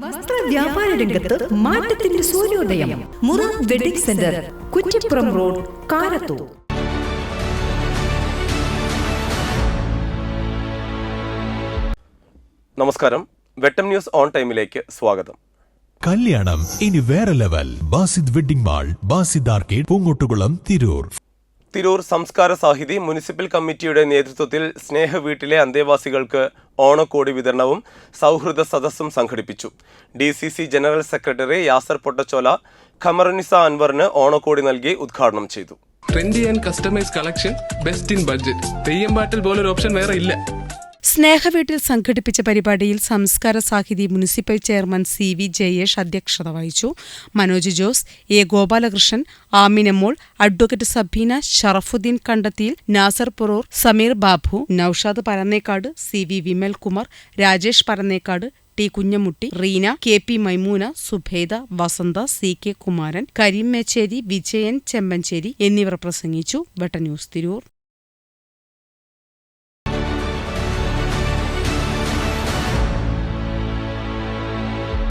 വസ്ത്ര വ്യാപാര രംഗത്ത് മാറ്റത്തിന്റെ സൂര്യോദയം. Mura wedding centre Kuttippuram road Karathur. നമസ്കാരം. വെട്ടം ന്യൂസ് ഓൺ ടൈമിലേക്ക് സ്വാഗതം. കല്യാണം ഇനി വേറെ level. Basid wedding mall Basid arcade Poongottukulam Tirur. Tirur Samskara Sahithi municipal കമ്മിറ്റിയുടെ നേതൃത്വത്തിൽ സ്നേഹ വീട്ടിലെ അന്തേവാസികൾക്ക് ഓണക്കോടി വിതരണവും സൗഹൃദ സദസ്സും സംഘടിപ്പിച്ചു. D C C general secretary Yasar Pottachola Khamarunisa അൻവറിന് ഓണക്കോടി നൽകി ഉദ്ഘാടനം ചെയ്തു. Trendy and customise collection best in budget Theyyam പാട്ടിൽ പോലൊരു ഓപ്ഷൻ വേറെ ഇല്ല. സ്നേഹവീട്ടിൽ സംഘടിപ്പിച്ച പരിപാടിയിൽ Samskara Sahithi municipal chairman C V Jayesh അധ്യക്ഷത വഹിച്ചു. Manoj Jose A Gopalakrishnan Aminamol advocate Sabeena Sharafudheen Kandathiyil Nasar Purur Sameer Babu Naushad Parannekkad C V Vimalkumar Rajesh Parannekkad T Kunhamutty Reena K P Maimoona Subheda Vasantha C K Kumaran Kareem Mecheri Vijayan Chembancheri എന്നിവർ പ്രസംഗിച്ചു. വെട്ട news Tirur.